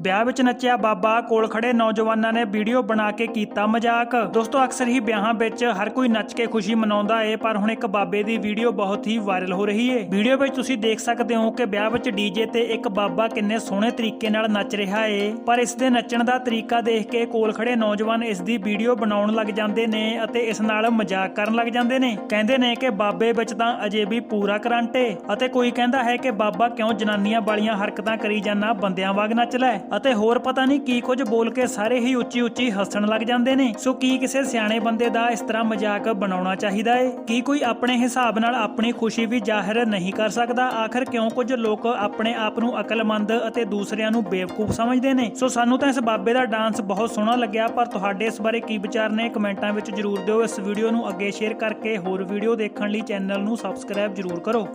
ਵਿਆਹ ਵਿੱਚ ਨੱਚਿਆ ਬਾਬਾ, ਕੋਲ ਖੜੇ ਨੌਜਵਾਨਾਂ ਨੇ ਵੀਡੀਓ ਬਣਾ ਕੇ ਕੀਤਾ ਮਜ਼ਾਕ। ਦੋਸਤੋ, ਅਕਸਰ ਹੀ ਵਿਆਹਾਂ ਵਿੱਚ ਹਰ ਕੋਈ ਨੱਚ ਕੇ ਖੁਸ਼ੀ ਮਨਾਉਂਦਾ ਏ, ਪਰ ਹੁਣ ਇੱਕ ਬਾਬੇ ਦੀ ਵੀਡੀਓ ਬਹੁਤ ਹੀ ਵਾਇਰਲ ਹੋ ਰਹੀ ਏ। ਵੀਡੀਓ ਵਿੱਚ ਤੁਸੀਂ ਦੇਖ ਸਕਦੇ ਹੋ ਕਿ ਵਿਆਹ ਵਿੱਚ ਡੀਜੇ ਤੇ ਇੱਕ ਬਾਬਾ ਕਿੰਨੇ ਸੋਹਣੇ ਤਰੀਕੇ ਨਾਲ ਨੱਚ ਰਿਹਾ ਏ। ਪਰ ਇਸ ਦੇ ਨੱਚਣ ਦਾ ਤਰੀਕਾ ਦੇਖ ਕੇ ਕੋਲ ਖੜੇ ਨੌਜਵਾਨ ਇਸ ਦੀ ਵੀਡੀਓ ਬਣਾਉਣ ਲੱਗ ਜਾਂਦੇ ਨੇ ਅਤੇ ਇਸ ਨਾਲ ਮਜ਼ਾਕ ਕਰਨ ਲੱਗ ਜਾਂਦੇ ਨੇ। ਕਹਿੰਦੇ ਨੇ ਕਿ ਬਾਬੇ ਵਿੱਚ ਤਾਂ ਅਜੇ ਵੀ ਪੂਰਾ ਕਰੰਟ ਏ ਅਤੇ ਕੋਈ ਕਹਿੰਦਾ ਹੈ ਕਿ ਬਾਬਾ ਕਿਉਂ ਜਨਾਨੀਆਂ ਵਾਲੀਆਂ ਹਰਕਤਾਂ ਕਰੀ ਜਾਂਦਾ, ਬੰਦਿਆਂ ਵਾਂਗ ਨੱਚ ਲੈ। ਅਤੇ ਹੋਰ ਪਤਾ ਨਹੀਂ ਕੀ ਕੁਝ ਬੋਲ ਕੇ ਸਾਰੇ ਹੀ ਉੱਚੀ ਉੱਚੀ ਹੱਸਣ ਲੱਗ ਜਾਂਦੇ ਨੇ। ਸੋ ਕੀ ਕਿਸੇ ਸਿਆਣੇ ਬੰਦੇ ਦਾ ਇਸ ਤਰ੍ਹਾਂ ਮਜ਼ਾਕ ਬਣਾਉਣਾ ਚਾਹੀਦਾ ਏ? ਕੀ ਕੋਈ ਆਪਣੇ ਹਿਸਾਬ ਨਾਲ ਆਪਣੀ ਖੁਸ਼ੀ ਵੀ ਜ਼ਾਹਿਰ ਨਹੀਂ ਕਰ ਸਕਦਾ? ਆਖਰ ਕਿਉਂ ਕੁਝ ਲੋਕ ਆਪਣੇ ਆਪ ਨੂੰ ਅਕਲਮੰਦ ਅਤੇ ਦੂਸਰਿਆਂ ਨੂੰ ਬੇਵਕੂਫ ਸਮਝਦੇ ਨੇ? ਸੋ ਸਾਨੂੰ ਤਾਂ ਇਸ ਬਾਬੇ ਦਾ ਡਾਂਸ ਬਹੁਤ ਸੋਹਣਾ ਲੱਗਿਆ, ਪਰ ਤੁਹਾਡੇ ਇਸ ਬਾਰੇ ਕੀ ਵਿਚਾਰ ਨੇ? ਕਮੈਂਟਾਂ ਵਿੱਚ ਜਰੂਰ ਦਿਓ। ਇਸ ਵੀਡੀਓ ਨੂੰ ਅੱਗੇ ਸ਼ੇਅਰ ਕਰਕੇ ਹੋਰ ਵੀਡੀਓ ਦੇਖਣ ਲਈ ਚੈਨਲ ਨੂੰ ਸਬਸਕ੍ਰਾਈਬ ਜਰੂਰ ਕਰੋ।